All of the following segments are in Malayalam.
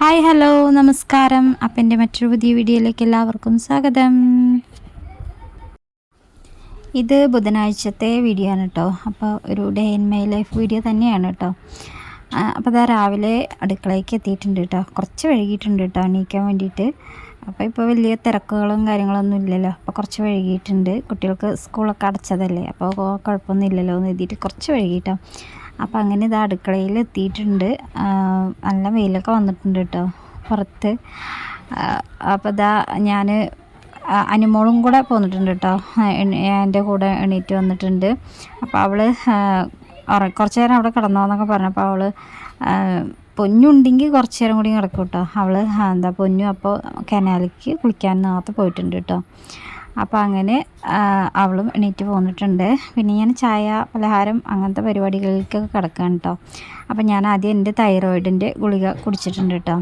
ഹായ് ഹലോ നമസ്കാരം. അപ്പം എന്റെ മറ്റൊരു പുതിയ വീഡിയോയിലേക്ക് എല്ലാവർക്കും സ്വാഗതം. ഇത് ബുധനാഴ്ചത്തെ വീഡിയോ ആണ് കേട്ടോ. അപ്പോൾ ഒരു day in my life video തന്നെയാണ് കേട്ടോ. അപ്പോൾ അതാ രാവിലെ അടുക്കളയ്ക്ക് എത്തിയിട്ടുണ്ട് കേട്ടോ. കുറച്ച് വൈകിട്ടുണ്ട് കേട്ടോ എണീക്കാൻ വേണ്ടിയിട്ട്. അപ്പോൾ ഇപ്പോൾ വലിയ തിരക്കുകളും കാര്യങ്ങളൊന്നും ഇല്ലല്ലോ. അപ്പോൾ കുറച്ച് വൈകിയിട്ടുണ്ട്. കുട്ടികൾക്ക് സ്കൂളൊക്കെ അടച്ചതല്ലേ. അപ്പോൾ കുഴപ്പമൊന്നും ഇല്ലല്ലോ എന്ന് എഴുതിയിട്ട് കുറച്ച് വൈകിട്ടോ അപ്പോൾ അങ്ങനെ ഇത് അടുക്കളയിൽ എത്തിയിട്ടുണ്ട് നല്ല വെയിലൊക്കെ വന്നിട്ടുണ്ട് കേട്ടോ പുറത്ത്. അപ്പോൾ ഇതാ ഞാൻ അനുമോളും കൂടെ പോന്നിട്ടുണ്ട് കേട്ടോ എന്റെ കൂടെ എണീറ്റ് വന്നിട്ടുണ്ട്. അപ്പോൾ അവൾ കുറച്ച് നേരം അവിടെ കിടന്നോന്നൊക്കെ പറഞ്ഞപ്പോൾ അവൾ പൊന്നുണ്ടെങ്കിൽ കുറച്ച് നേരം കൂടി കിടക്കും കേട്ടോ അവൾ എന്താ പൊന്നു അപ്പോൾ കനാലിക്ക് കുളിക്കാൻ നേരത്തെ പോയിട്ടുണ്ട് കേട്ടോ അപ്പോൾ അങ്ങനെ അവളും എണീറ്റ് പോന്നിട്ടുണ്ട്. പിന്നെ ഞാൻ ചായ പലഹാരം അങ്ങനത്തെ പരിപാടികളിലേക്കൊക്കെ കിടക്കുകയാണ് കേട്ടോ അപ്പോൾ ഞാൻ ആദ്യം എന്റെ തൈറോയിഡിന്റെ ഗുളിക കുടിച്ചിട്ടുണ്ട് കേട്ടോ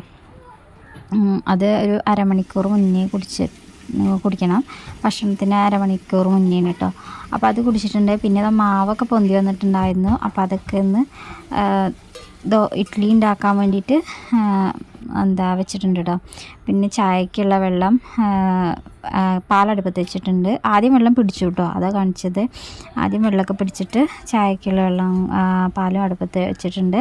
അത് ഒരു അരമണിക്കൂർ മുന്നേ കുടിച്ച് കുടിക്കണം. ഭക്ഷണത്തിന് അരമണിക്കൂർ മുന്നേ കേട്ടോ അപ്പോൾ അത് കുടിച്ചിട്ടുണ്ട്. പിന്നെ മാവൊക്കെ പൊന്തി വന്നിട്ടുണ്ടായിരുന്നു. അപ്പോൾ അതൊക്കെ ഒന്ന് ഇഡ്ഡലി ഉണ്ടാക്കാൻ വേണ്ടിയിട്ട് എന്താ വെച്ചിട്ടുണ്ട് കേട്ടോ പിന്നെ ചായക്കുള്ള വെള്ളം പാലടുപ്പത്ത് വെച്ചിട്ടുണ്ട്. ആദ്യം വെള്ളം പിടിച്ചു കേട്ടോ അതാ കാണിച്ചത്. ആദ്യം വെള്ളമൊക്കെ പിടിച്ചിട്ട് ചായക്കുള്ള വെള്ളം പാലും അടുപ്പത്ത് വെച്ചിട്ടുണ്ട്.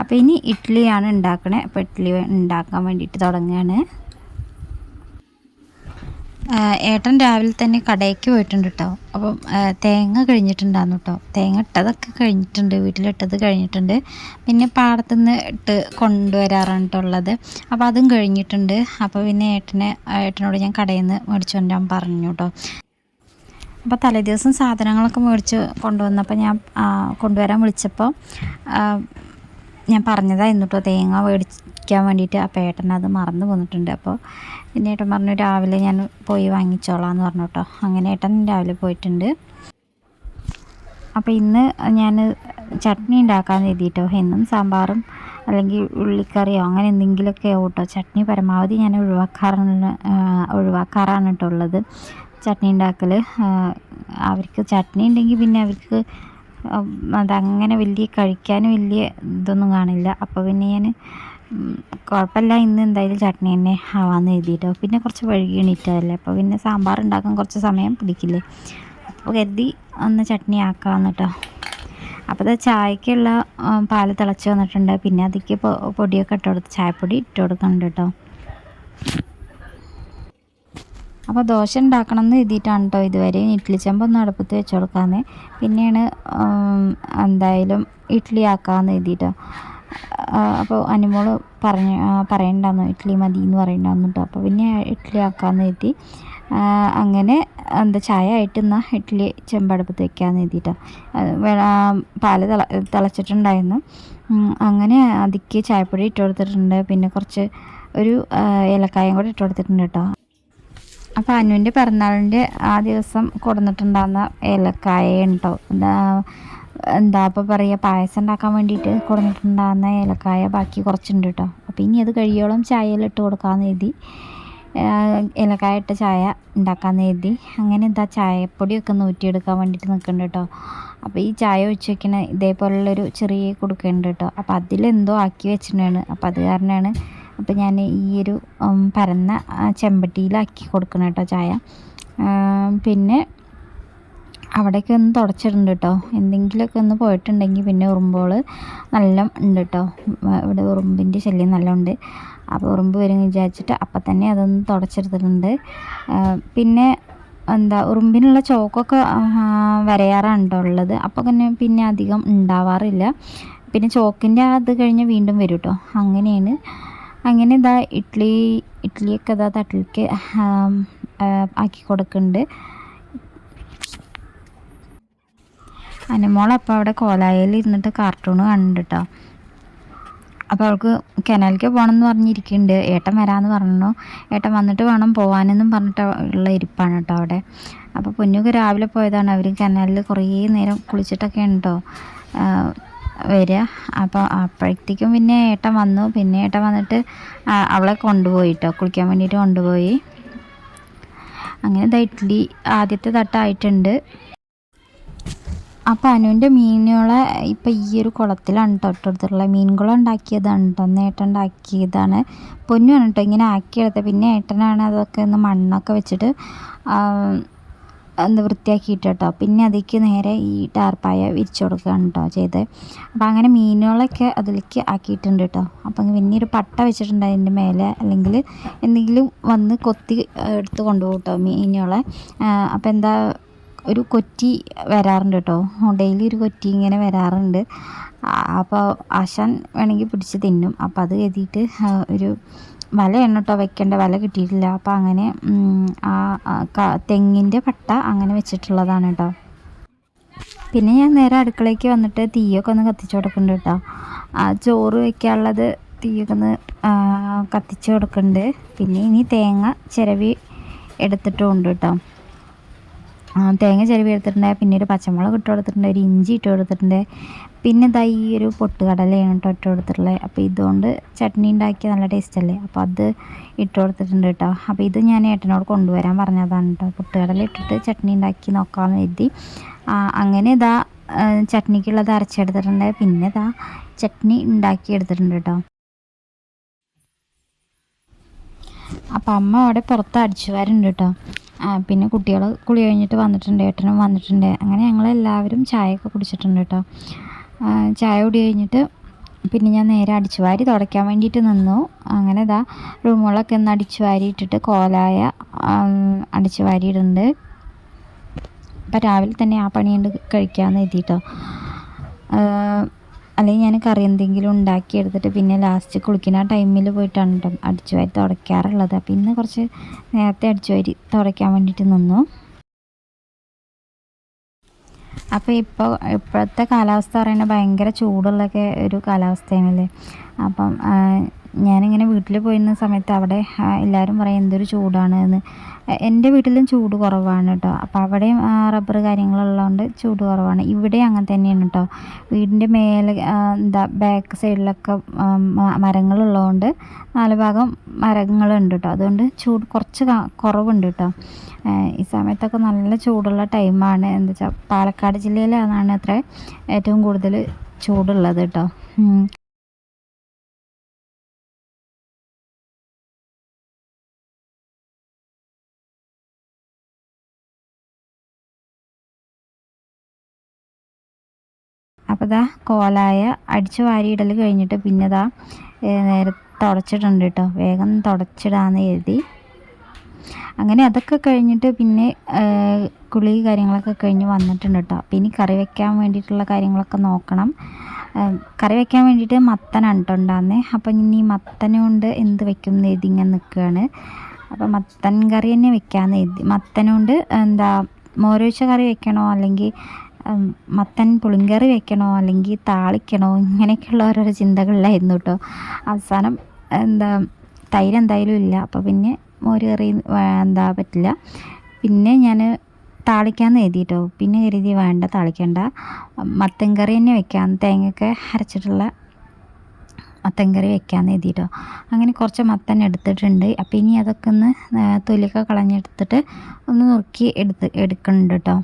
അപ്പോൾ ഇനി ഇഡ്ഡലിയാണ് ഉണ്ടാക്കണേ. അപ്പോൾ ഇഡ്ഡലി ഉണ്ടാക്കാൻ വേണ്ടിയിട്ട് തുടങ്ങുകയാണ് ഏട്ടൻ രാവിലെ തന്നെ കടയ്ക്ക് പോയിട്ടുണ്ട് കേട്ടോ അപ്പം തേങ്ങ കഴിഞ്ഞിട്ടുണ്ടായിരുന്നു കേട്ടോ തേങ്ങ ഇട്ടതൊക്കെ കഴിഞ്ഞിട്ടുണ്ട് വീട്ടിലിട്ടത് കഴിഞ്ഞിട്ടുണ്ട്. പിന്നെ പാടത്തു നിന്ന് ഇട്ട് കൊണ്ടുവരാറാണ് ഉള്ളത്. അപ്പോൾ അതും കഴിഞ്ഞിട്ടുണ്ട്. അപ്പോൾ പിന്നെ ഏട്ടനെ ഏട്ടനോട് ഞാൻ കടയിൽ നിന്ന് മേടിച്ചു കൊണ്ടുവരാൻ പറഞ്ഞു കേട്ടോ അപ്പോൾ തലേദിവസം സാധനങ്ങളൊക്കെ മേടിച്ച് കൊണ്ടുവന്നപ്പോൾ ഞാൻ കൊണ്ടുവരാൻ വിളിച്ചപ്പോൾ ഞാൻ പറഞ്ഞതായിരുന്നു കേട്ടോ തേങ്ങ മേടിക്കാൻ വേണ്ടിയിട്ട് അപ്പോൾ ഏട്ടൻ അത് മറന്നു പോന്നിട്ടുണ്ട്. അപ്പോൾ പിന്നെ ഏട്ടൻ പറഞ്ഞു രാവിലെ ഞാൻ പോയി വാങ്ങിച്ചോളാം എന്ന് പറഞ്ഞു കേട്ടോ അങ്ങനെ ഏട്ടൻ രാവിലെ പോയിട്ടുണ്ട്. അപ്പോൾ ഇന്ന് ഞാൻ ചട്നി ഉണ്ടാക്കാമെന്ന് എഴുതിയിട്ടോ എന്നും സാമ്പാറും അല്ലെങ്കിൽ ഉള്ളിക്കറിയോ അങ്ങനെ എന്തെങ്കിലുമൊക്കെ കേട്ടോ ചട്നി പരമാവധി ഞാൻ ഒഴിവാക്കാറാണ് ഒഴിവാക്കാറാണ് കേട്ടോ ഉള്ളത്. ചട്നി ഉണ്ടാക്കൽ അവർക്ക് ചട്നി ഉണ്ടെങ്കിൽ പിന്നെ അവർക്ക് അതങ്ങനെ വലിയ കഴിക്കാൻ വലിയ ഇതൊന്നും കാണില്ല. അപ്പോൾ പിന്നെ ഞാൻ കുഴപ്പമില്ല ഇന്ന് എന്തായാലും ചട്നി തന്നെ ആവാമെന്ന് എഴുതിയിട്ടോ പിന്നെ കുറച്ച് വഴുകി എണീറ്റതല്ലേ? അപ്പോൾ പിന്നെ സാമ്പാർ ഉണ്ടാക്കാൻ കുറച്ച് സമയം പിടിക്കില്ലേ? അപ്പോൾ കരുതി ഒന്ന് ചട്നി ആക്കാമെന്ന് കേട്ടോ. അപ്പോൾ അത് ചായക്കുള്ള പാൽ തിളച്ച് വന്നിട്ടുണ്ട്. പിന്നെ അതിക്ക് പൊടിയൊക്കെ ഇട്ട് കൊടുത്ത് ചായപ്പൊടി ഇട്ട് കൊടുക്കുന്നുണ്ട് കേട്ടോ. അപ്പോൾ ദോശ ഉണ്ടാക്കണം എന്ന് എഴുതിയിട്ടാണ് കേട്ടോ ഇതുവരെ ഇഡ്ഡലി ചെമ്പ് ഒന്ന് അടുപ്പത്ത് വെച്ച് കൊടുക്കാമെന്ന് പിന്നെയാണ് എന്തായാലും ഇഡ്ഡലി ആക്കാമെന്ന് എഴുതിയിട്ടോ അപ്പോൾ അനുമോൾ പറഞ്ഞ് പറയണ്ടാന്ന് ഇഡ്ഡലി മതി എന്ന് പറയണ്ടാന്ന് കേട്ടോ അപ്പോൾ പിന്നെ ഇഡ്ഡലി ആക്കാമെന്ന് എഴുതി അങ്ങനെ എന്താ ചായ ആയിട്ട് എന്നാൽ ഇഡ്ഡലി ചെമ്പടുപ്പത്ത് വെക്കാമെന്ന് എഴുതിയിട്ടോ പാൽ തിള തിളച്ചിട്ടുണ്ടായിരുന്നു. അങ്ങനെ അതിക്ക് ചായപ്പൊടി ഇട്ട് കൊടുത്തിട്ടുണ്ട്. പിന്നെ കുറച്ച് ഒരു ഏലക്കായും കൂടി ഇട്ട് കൊടുത്തിട്ടുണ്ട് കേട്ടോ. അപ്പോൾ അനുവിന്റെ പിറന്നാളിന്റെ ആ ദിവസം കൊടുന്നിട്ടുണ്ടാകുന്ന ഏലക്കായ ഉണ്ടോ? എന്താ ഇപ്പോൾ പറയുക പായസം ഉണ്ടാക്കാൻ വേണ്ടിയിട്ട് കുറഞ്ഞിട്ടുണ്ടാകുന്ന ഏലക്കായ ബാക്കി കുറച്ചുണ്ട് കേട്ടോ. അപ്പോൾ ഇനി അത് കഴിയോളം ചായയിൽ ഇട്ട് കൊടുക്കാമെന്ന് എഴുതി ഏലക്കായ ഇട്ട ചായ ഉണ്ടാക്കാമെന്ന് എഴുതി അങ്ങനെ എന്താ ചായപ്പൊടിയൊക്കെ ഒന്ന് ഊറ്റിയെടുക്കാൻ വേണ്ടിയിട്ട് നിൽക്കുന്നുണ്ട് കേട്ടോ. അപ്പോൾ ഈ ചായ ഒഴിച്ച് വെക്കണ ഇതേപോലുള്ളൊരു ചെറിയ കൊടുക്കുന്നുണ്ട് കേട്ടോ. അപ്പോൾ അതിലെന്തോ ആക്കി വെച്ചിട്ടുണ്ടാണ്. അപ്പോൾ അത് കാരണമാണ് അപ്പോൾ ഞാൻ ഈ ഒരു പരന്ന ചെമ്പട്ടിയിലാക്കി കൊടുക്കണം കേട്ടോ ചായ. പിന്നെ അവിടേക്ക് ഒന്ന് തുടച്ചിടുന്നുണ്ട് കേട്ടോ എന്തെങ്കിലുമൊക്കെ ഒന്ന് പോയിട്ടുണ്ടെങ്കിൽ പിന്നെ ഉറുമ്പോൾ നല്ല ഉണ്ട് കേട്ടോ ഇവിടെ ഉറുമ്പിന്റെ ശല്യം നല്ല ഉണ്ട്. അപ്പോൾ ഉറുമ്പ് വരും വിചാരിച്ചിട്ട് അപ്പം തന്നെ അതൊന്ന് തുടച്ചെടുത്തിട്ടുണ്ട്. പിന്നെ എന്താ ഉറുമ്പിനുള്ള ചോക്കൊക്കെ ആ, വരയാറാണ് കേട്ടോ ഉള്ളത്. അപ്പോൾ തന്നെ പിന്നെ അധികം ഉണ്ടാവാറില്ല. പിന്നെ ചോക്കിന്റെ അത് കഴിഞ്ഞ് വീണ്ടും വരും കേട്ടോ അങ്ങനെയാണ്. അങ്ങനെ ഇതാ ഇഡ്ഡലി ഇഡ്ഡലിയൊക്കെ ഇതാ തട്ടിലേക്ക് ആക്കി കൊടുക്കുന്നുണ്ട് അനുമോൾ അപ്പോൾ അവിടെ കോലായിൽ ഇരുന്നിട്ട് കാർട്ടൂൺ കണ്ടിട്ടോ. അപ്പോൾ അവൾക്ക് കനാലിലേക്ക് പോകണം എന്ന് പറഞ്ഞിരിക്കുന്നുണ്ട് ഏട്ടൻ വരാമെന്ന് പറഞ്ഞു. ഏട്ടൻ വന്നിട്ട് വേണം പോകാനെന്നും പറഞ്ഞിട്ട് ഉള്ള ഇരിപ്പാണ് കേട്ടോ അവിടെ. അപ്പോൾ പൊന്നൊക്കെ രാവിലെ പോയതാണ്. അവർ കനാലിൽ കുറേ നേരം കുളിച്ചിട്ടൊക്കെ ഉണ്ടോ? വരിക അപ്പോൾ അപ്പോഴത്തേക്കും പിന്നെ ഏട്ടൻ വന്നു. പിന്നെ ഏട്ടൻ വന്നിട്ട് അവളെ കൊണ്ടുപോയി കേട്ടോ കുളിക്കാൻ വേണ്ടിയിട്ട് കൊണ്ടുപോയി. അങ്ങനെ ഇതാ ഇഡ്ഡലി ആദ്യത്തെ തട്ടായിട്ടുണ്ട്. അപ്പോൾ അനുവിന്റെ മീനുകളെ ഇപ്പം ഈ ഒരു കുളത്തിലാണ് കേട്ടോ ഇട്ടെടുത്തിട്ടുള്ളത് മീൻകുളം ഉണ്ടാക്കിയതാണ് കേട്ടോ ഏട്ടൻ ഉണ്ടാക്കിയതാണ്. പൊന്നുമാണ് കേട്ടോ ഇങ്ങനെ ആക്കിയെടുത്തത് പിന്നെ ഏട്ടനാണ് അതൊക്കെ ഒന്ന് മണ്ണൊക്കെ വെച്ചിട്ട് എന്താ വൃത്തിയാക്കിയിട്ട് കേട്ടോ പിന്നെ അതിലേക്ക് നേരെ ഈ ടാർപ്പായ വിരിച്ചു കൊടുക്കുകയാണ് കേട്ടോ ചെയ്ത് അപ്പം അങ്ങനെ മീനുകളൊക്കെ അതിലേക്ക് ആക്കിയിട്ടുണ്ട് കേട്ടോ അപ്പം പിന്നെ ഒരു പട്ട വെച്ചിട്ടുണ്ട് അതിന്റെ മേലെ. അല്ലെങ്കിൽ എന്തെങ്കിലും വന്ന് കൊത്തി എടുത്ത് കൊണ്ടുപോകും കേട്ടോ മീനുകളെ. അപ്പം എന്താ ഒരു കൊറ്റി വരാറുണ്ട് കേട്ടോ. ഡെയിലി ഒരു കൊറ്റി ഇങ്ങനെ വരാറുണ്ട്. അപ്പോൾ ആശാൻ വേണമെങ്കിൽ പിടിച്ച് തിന്നും. അപ്പോൾ അത് എഴുതിയിട്ട് ഒരു വലയാണ് കേട്ടോ വെക്കേണ്ട. വല കിട്ടിയിട്ടില്ല. അപ്പോൾ അങ്ങനെ ആ തെങ്ങിന്റെ പട്ട അങ്ങനെ വെച്ചിട്ടുള്ളതാണ് കേട്ടോ പിന്നെ ഞാൻ നേരെ അടുക്കളയ്ക്ക് വന്നിട്ട് തീയൊക്കെ ഒന്ന് കത്തിച്ചു കൊടുക്കുന്നുണ്ട് കേട്ടോ ചോറ് വയ്ക്കാനുള്ളത് തീയൊക്കെ ഒന്ന് കത്തിച്ചു കൊടുക്കുന്നുണ്ട് പിന്നെ ഇനി തേങ്ങ ചിരവി എടുത്തിട്ടുമുണ്ട് കേട്ടോ തേങ്ങ ചിരവി എടുത്തിട്ടുണ്ട്. പിന്നെ ഒരു പച്ചമുളക് ഇട്ട് കൊടുത്തിട്ടുണ്ട്. ഒരു ഇഞ്ചി ഇട്ട് കൊടുത്തിട്ടുണ്ട്. പിന്നെ ഇതാ ഈ ഒരു പൊട്ടുകടലയാണ് കേട്ടോ ഇട്ട് കൊടുത്തിട്ടുള്ളത്. അപ്പോൾ ഇതുകൊണ്ട് ചട്നി ഉണ്ടാക്കിയ നല്ല ടേസ്റ്റ് അല്ലേ? അപ്പോൾ അത് ഇട്ട് കൊടുത്തിട്ടുണ്ട് കേട്ടോ. അപ്പോൾ ഇത് ഞാൻ ഏട്ടനോട് കൊണ്ടുവരാൻ പറഞ്ഞതാണ് കേട്ടോ. പൊട്ടുകടല ഇട്ടിട്ട് ചട്നി ഉണ്ടാക്കി നോക്കാമെന്ന് കരുതി. അങ്ങനെ ഇതാ ചട്നിക്കുള്ളത് അരച്ചെടുത്തിട്ടുണ്ട്. പിന്നെ ഇതാ ചട്നി ഉണ്ടാക്കി എടുത്തിട്ടുണ്ട് കേട്ടോ. അപ്പം അമ്മ അവിടെ പുറത്ത് അടിച്ചു വരുന്നുണ്ട് കേട്ടോ. പിന്നെ കുട്ടികൾ കുളി കഴിഞ്ഞിട്ട് വന്നിട്ടുണ്ട് ഏട്ടനും വന്നിട്ടുണ്ട്. അങ്ങനെ ഞങ്ങൾ എല്ലാവരും ചായയൊക്കെ കുടിച്ചിട്ടുണ്ട് കേട്ടോ. ചായ കുടി കഴിഞ്ഞിട്ട് പിന്നെ ഞാൻ നേരെ അടിച്ചു വാരി തുടയ്ക്കാൻ വേണ്ടിയിട്ട് നിന്നു. അങ്ങനെ ഇതാ റൂമുകളൊക്കെ ഒന്ന് അടിച്ചു വാരി ഇട്ടിട്ട് കോലായ അടിച്ചു വാരി ഇടുന്നുണ്ട്. അപ്പം രാവിലെ തന്നെ ആ പണിയുണ്ട് കഴിക്കാമെന്ന് എഴുതിയിട്ടോ അല്ലെങ്കിൽ ഞാൻ കറി എന്തെങ്കിലും ഉണ്ടാക്കി എടുത്തിട്ട് പിന്നെ ലാസ്റ്റ് കുളിക്കുന്ന ടൈമിൽ പോയിട്ടാണ് കേട്ടോ അടിച്ചു വാരി തുടയ്ക്കാറുള്ളത്. അപ്പം ഇന്ന് കുറച്ച് നേരത്തെ അടിച്ചു വാരി തുടയ്ക്കാൻ വേണ്ടിയിട്ട് നിന്നു. അപ്പോൾ ഇപ്പോൾ ഇപ്പോഴത്തെ കാലാവസ്ഥ പറയുന്നത് ഭയങ്കര ചൂടുള്ളൊക്കെ ഒരു കാലാവസ്ഥയാണല്ലേ? അപ്പം ഞാനിങ്ങനെ വീട്ടിൽ പോയിരുന്ന സമയത്ത് അവിടെ എല്ലാവരും പറയും എന്തൊരു ചൂടാണ് എന്ന് എന്റെ വീട്ടിലും ചൂട് കുറവാണ് കേട്ടോ അപ്പോൾ അവിടെയും റബ്ബർ കാര്യങ്ങളുള്ളതുകൊണ്ട് ചൂട് കുറവാണ്. ഇവിടെ അങ്ങനെ തന്നെയാണ് കേട്ടോ വീടിന്റെ മേലെ എന്താ ബാക്ക് സൈഡിലൊക്കെ മരങ്ങളുള്ളതുകൊണ്ട് നാല് ഭാഗം മരങ്ങളുണ്ട് കേട്ടോ അതുകൊണ്ട് ചൂട് കുറച്ച് കുറവുണ്ട് കേട്ടോ ഈ സമയത്തൊക്കെ നല്ല ചൂടുള്ള ടൈമാണ്. എന്താ വെച്ചാൽ പാലക്കാട് ജില്ലയിലാണ് അത്ര ഏറ്റവും കൂടുതൽ ചൂടുള്ളത് കേട്ടോ ഇതാ കോലായ അടിച്ചു വാരിയിടൽ കഴിഞ്ഞിട്ട് പിന്നെ ദാ നേരെ തുടച്ചിട്ടുണ്ട് കേട്ടോ. വേഗം തുടച്ചിടാന്ന് എഴുതി അങ്ങനെ അതൊക്കെ കഴിഞ്ഞിട്ട് പിന്നെ കുളി കാര്യങ്ങളൊക്കെ കഴിഞ്ഞ് വന്നിട്ടുണ്ട് കേട്ടോ. പിന്നെ ഇനി കറി വെക്കാൻ വേണ്ടിയിട്ടുള്ള കാര്യങ്ങളൊക്കെ നോക്കണം. കറി വെക്കാൻ വേണ്ടിയിട്ട് മത്തനാണ് കേട്ടോ ഉണ്ടാകുന്നത് അപ്പം ഇനി മത്തനെ കൊണ്ട് എന്ത് വെക്കും എന്ന് എഴുതി ഇങ്ങനെ നിൽക്കുകയാണ്. അപ്പം മത്തൻ കറി തന്നെ വെക്കാമെന്ന് എഴുതി മത്തനുകൊണ്ട് എന്താ മോരൊഴിച്ച കറി വെക്കണോ? അല്ലെങ്കിൽ മത്തൻ പുളിങ്കറി വെക്കണോ? അല്ലെങ്കിൽ താളിക്കണോ? ഇങ്ങനെയൊക്കെയുള്ള ഓരോരോ ചിന്തകളിലായിരുന്നു കേട്ടോ അവസാനം എന്താ തൈര് എന്തായാലും ഇല്ല. അപ്പോൾ പിന്നെ മോര് കറി എന്താ പറ്റില്ല. പിന്നെ ഞാൻ താളിക്കാമെന്ന് എഴുതിയിട്ടോ പിന്നെ കരുതി വേണ്ട താളിക്കണ്ട. മത്തൻ കറി തന്നെ വെക്കാം. തേങ്ങയൊക്കെ അരച്ചിട്ടുള്ള മത്തൻ കറി വെക്കാമെന്ന് എഴുതിയിട്ടോ അങ്ങനെ കുറച്ച് മത്തൻ എടുത്തിട്ടുണ്ട്. അപ്പോൾ ഇനി അതൊക്കെ ഒന്ന് തൊലിയൊക്കെ കളഞ്ഞെടുത്തിട്ട് ഒന്ന് നുറുക്കി എടുത്ത് എടുക്കുന്നുണ്ട് കേട്ടോ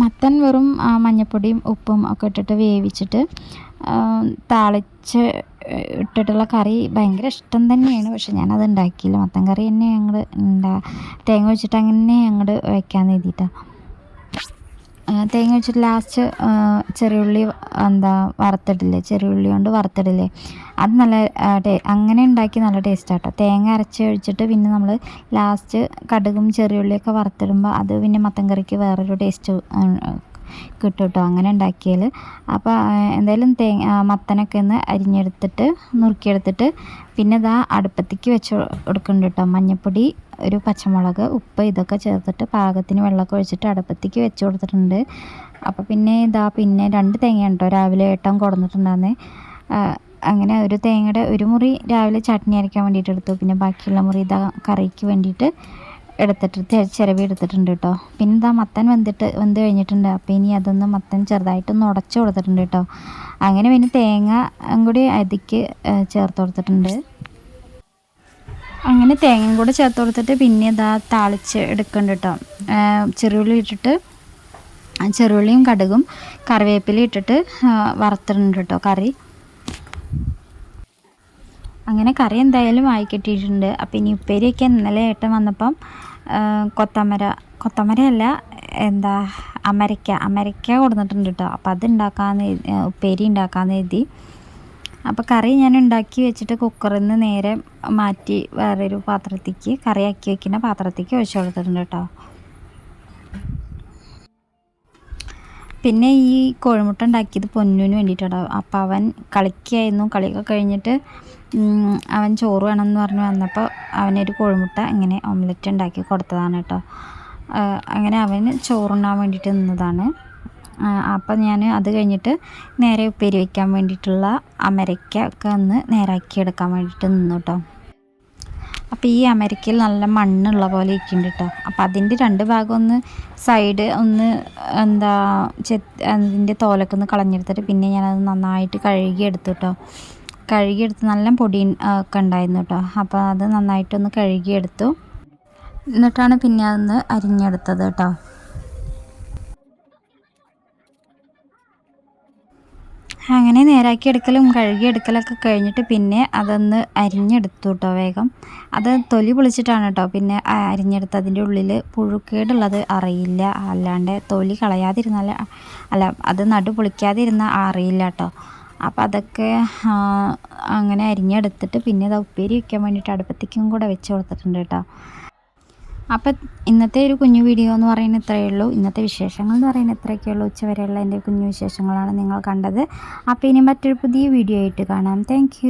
മത്തൻ വെറും മഞ്ഞൾപ്പൊടിയും ഉപ്പും ഒക്കെ ഇട്ടിട്ട് വേവിച്ചിട്ട് താളിച്ച് ഇട്ടിട്ടുള്ള കറി ഭയങ്കര ഇഷ്ടം തന്നെയാണ്. പക്ഷെ ഞാനത് ഉണ്ടാക്കിയില്ല. മത്തൻ കറി തന്നെ ഞങ്ങൾ എന്താ തേങ്ങ വെച്ചിട്ട് അങ്ങനെ ഞങ്ങൾ വയ്ക്കാമെന്ന് എഴുതിയിട്ടാണ് തേങ്ങ വെച്ചിട്ട് ലാസ്റ്റ് ചെറിയുള്ളി എന്താ വറുത്തിടില്ലേ ചെറിയുള്ളി കൊണ്ട് വറുത്തിടില്ലേ അത് നല്ല ടേ അങ്ങനെ ഉണ്ടാക്കി നല്ല ടേസ്റ്റാട്ടോ തേങ്ങ അരച്ച് ഒഴിച്ചിട്ട് പിന്നെ നമ്മൾ ലാസ്റ്റ് കടുകും ചെറിയുള്ളിയൊക്കെ വറുത്തിടുമ്പോൾ അത് പിന്നെ മത്തൻ കറിക്ക് വേറൊരു ടേസ്റ്റ് കിട്ടും കേട്ടോ അങ്ങനെ ഉണ്ടാക്കിയാൽ അപ്പോൾ എന്തായാലും തേ മത്തനൊക്കെ ഒന്ന് അരിഞ്ഞെടുത്തിട്ട് നുറുക്കിയെടുത്തിട്ട് പിന്നെ ഇതാ അടുപ്പത്തേക്ക് വെച്ച് കൊടുക്കുന്നുണ്ട് കേട്ടോ മഞ്ഞൾപ്പൊടി ഒരു പച്ചമുളക് ഉപ്പ് ഇതൊക്കെ ചേർത്തിട്ട് പാകത്തിന് വെള്ളമൊക്കെ ഒഴിച്ചിട്ട് അടുപ്പത്തേക്ക് വെച്ച് കൊടുത്തിട്ടുണ്ട്. അപ്പോൾ പിന്നെ ഇതാ പിന്നെ രണ്ട് തേങ്ങയാണ് കേട്ടോ രാവിലെ ഏട്ടൻ കൊടുന്നിട്ടുണ്ടാന്ന് അങ്ങനെ ഒരു തേങ്ങയുടെ ഒരു മുറി രാവിലെ ചട്നി അരയ്ക്കാൻ വേണ്ടിയിട്ട് എടുത്തു. പിന്നെ ബാക്കിയുള്ള മുറി ഇതാ കറിക്ക് വേണ്ടിയിട്ട് എടുത്തിട്ട് ചിരവി എടുത്തിട്ടുണ്ട് കേട്ടോ. പിന്നെ ഇതാ മത്തൻ വെന്തിട്ട് വെന്ത് കഴിഞ്ഞിട്ടുണ്ട്. അപ്പോൾ ഇനി അതൊന്ന് മത്തൻ ചെറുതായിട്ടൊന്ന് ഉടച്ച് കൊടുത്തിട്ടുണ്ട് കേട്ടോ. അങ്ങനെ പിന്നെ തേങ്ങ കൂടി അതിക്ക് ചേർത്ത് കൊടുത്തിട്ടുണ്ട്. അങ്ങനെ തേങ്ങയും കൂടെ ചേർത്ത് കൊടുത്തിട്ട് പിന്നെ ഇതാ താളിച്ച് എടുക്കുന്നുണ്ട് കേട്ടോ. ചെറുള്ളി ഇട്ടിട്ട് ചെറുള്ളിയും കടുകും കറിവേപ്പില ഇട്ടിട്ട് വറുത്തിട്ടുണ്ട് കേട്ടോ കറി. അങ്ങനെ കറി എന്തായാലും ആയി കിട്ടിയിട്ടുണ്ട് അപ്പോൾ ഇനി ഉപ്പേരിയൊക്കെ ഇന്നലെ ഏട്ടൻ വന്നപ്പം കൊത്തമര കൊത്തമരയല്ല എന്താ അമരയ്ക്ക അമരയ്ക്ക കൊടുത്തിട്ടുണ്ട് കേട്ടോ അപ്പോൾ അത് ഉണ്ടാക്കാമെന്ന് ഉപ്പേരി ഉണ്ടാക്കാമെന്ന് എഴുതി അപ്പോൾ കറി ഞാൻ ഉണ്ടാക്കി വെച്ചിട്ട് കുക്കറിൽ നിന്ന് നേരെ മാറ്റി വേറൊരു പാത്രത്തേക്ക് ആക്കി വെക്കുന്ന പാത്രത്തേക്ക് ഒഴിച്ചു കൊടുത്തിട്ടുണ്ട് കേട്ടോ പിന്നെ ഈ കോഴിമുട്ട ഉണ്ടാക്കിയത് പൊന്നുവിന് വേണ്ടിയിട്ടാണ് അപ്പോൾ അവൻ കളിക്കായിരുന്നു. കളിയൊക്കെ കഴിഞ്ഞിട്ട് അവൻ ചോറ് വേണമെന്ന് പറഞ്ഞ് വന്നപ്പോൾ അവനൊരു കോഴിമുട്ട ഇങ്ങനെ ഓംലെറ്റ് ഉണ്ടാക്കി കൊടുത്തതാണ് കേട്ടോ. അങ്ങനെ അവന് ചോറുണ്ണാൻ വേണ്ടിയിട്ട് നിന്നതാണ്. അപ്പം ഞാൻ അത് കഴിഞ്ഞിട്ട് നേരെ ഉപ്പേരി വയ്ക്കാൻ വേണ്ടിയിട്ടുള്ള അമരയ്ക്ക ഒക്കെ ഒന്ന് നേരാക്കി എടുക്കാൻ വേണ്ടിയിട്ട് നിന്നു കേട്ടോ. അപ്പോൾ ഈ അമരിക്കയിൽ നല്ല മണ്ണുള്ള പോലെ ഇരിക്കുന്നുണ്ട് കേട്ടോ. അപ്പോൾ അതിന്റെ രണ്ട് ഭാഗം ഒന്ന് സൈഡ് ഒന്ന് എന്താ ചെ അതിന്റെ തോലൊക്കെ ഒന്ന് കളഞ്ഞെടുത്തിട്ട് പിന്നെ ഞാനത് നന്നായിട്ട് കഴുകിയെടുത്തു കേട്ടോ. കഴുകിയെടുത്ത് നല്ല പൊടി ഒക്കെ ഉണ്ടായിരുന്നു കേട്ടോ അപ്പോൾ അത് നന്നായിട്ടൊന്ന് കഴുകിയെടുത്തു. എന്നിട്ടാണ് പിന്നെ അതൊന്ന് അരിഞ്ഞെടുത്തത് കേട്ടോ അങ്ങനെ നേരാക്കി എടുക്കലും കഴുകി എടുക്കലൊക്കെ കഴിഞ്ഞിട്ട് പിന്നെ അതൊന്ന് അരിഞ്ഞെടുത്തു കേട്ടോ വേഗം. അത് തൊലി പൊളിച്ചിട്ടാണ് കേട്ടോ പിന്നെ അരിഞ്ഞെടുത്ത് അതിന്റെ ഉള്ളിൽ പുഴുക്കേടുള്ളത് അറിയില്ല. അല്ലാണ്ട് തൊലി കളയാതിരുന്നാൽ അല്ല അത് നടു പൊളിക്കാതിരുന്നാൽ അറിയില്ല കേട്ടോ അപ്പോൾ അതൊക്കെ അങ്ങനെ അരിഞ്ഞെടുത്തിട്ട് പിന്നെ അത് ഉപ്പേരി വയ്ക്കാൻ വേണ്ടിയിട്ട് അടുപ്പത്തേക്കും കൂടെ വെച്ച് കൊടുത്തിട്ടുണ്ട് കേട്ടോ. അപ്പം ഇന്നത്തെ ഒരു കുഞ്ഞു വീഡിയോ എന്ന് പറയുന്നത് ഇത്രയേ ഉള്ളൂ. ഇന്നത്തെ വിശേഷങ്ങൾ എന്ന് പറയുന്നത് ഇത്രയൊക്കെ ഉള്ളൂ. ഉച്ചവരെയുള്ള എന്റെ കുഞ്ഞു വിശേഷങ്ങളാണ് നിങ്ങൾ കണ്ടത്. അപ്പോൾ ഇനി മറ്റൊരു പുതിയ വീഡിയോ ആയിട്ട് കാണാം. താങ്ക്